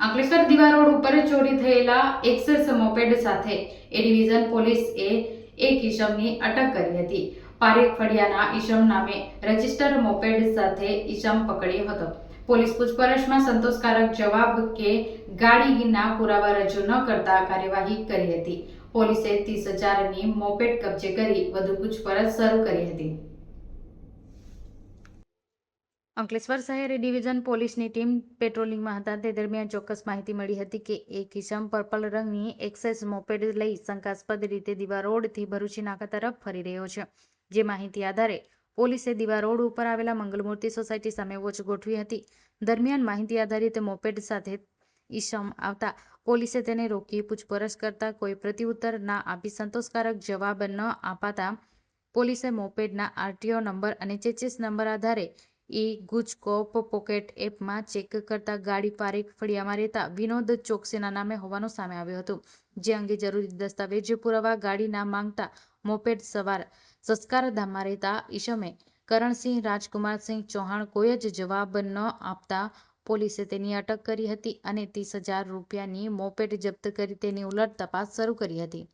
અંકલેશ્વર દીવા રોડ ઉપર ચોરી થયેલા એક્સેસ મોપેડ સાથે એ ડિવિઝન પોલીસે એક ઈસમની અટક કરી હતી. પારેખ ફળિયાના ઈસમ નામે રજિસ્ટર મોપેડ સાથે ઈસમ પકડ્યો હતો. પોલીસ પૂછપરછમાં સંતોષકારક જવાબ કે ગાડીના પુરાવા રજૂ ન કરતા કાર્યવાહી કરી હતી. પોલીસે ત્રીસ હજારની મોપેડ કબજે કરી વધુ પૂછપરછ શરૂ કરી હતી. અંકલેશ્વર શહેર ડિવિઝન પોલીસની ટીમ પેટ્રોલિંગમાં હતા. તે દરમિયાન ચોક્કસ માહિતી મળી હતી કે એક કિસમ પર્પલ રંગની એક્સેસ મોપેડ લઈ શંકાસ્પદ રીતે દીવા રોડથી ભરૂચી નાકા તરફ ફરી રહ્યો છે. જે માહિતી આધારે પોલીસે દીવા રોડ ઉપર આવેલા મંગલમૂર્તિ સોસાયટી સામે વોચ ગોઠવી હતી. દરમિયાન માહિતી આધારિત મોપેડ સાથે ઈસમ આવતા પોલીસે તેને રોકી પૂછપરછ કરતા કોઈ પ્રત્યુત્તર ના આપી સંતોષકારક જવાબ ન અપાતા પોલીસે મોપેડના આરટીઓ નંબર અને ચેચિસ નંબર આધારે ઈ ગુજકોપ પોકેટ એપમાં ચેક કરતા ગાડી પારેખ ફળિયામાં રહેતા વિનોદ ચોકસીના નામે હોવાનું સામે આવ્યું હતું. જે અંગે જરૂરી દસ્તાવેજ પુરાવા ગાડીના માંગતા મોપેડ સવાર સંસ્કારધામમાં રહેતા ઈશમે કરણસિંહ, રાજકુમારસિંહ ચૌહાણ કોઈ જ જવાબ ન આપતા પોલીસે તેની અટક કરી હતી અને ત્રીસ હજાર રૂપિયાની મોપેડ જપ્ત કરી તેની ઉલટ તપાસ શરૂ કરી હતી.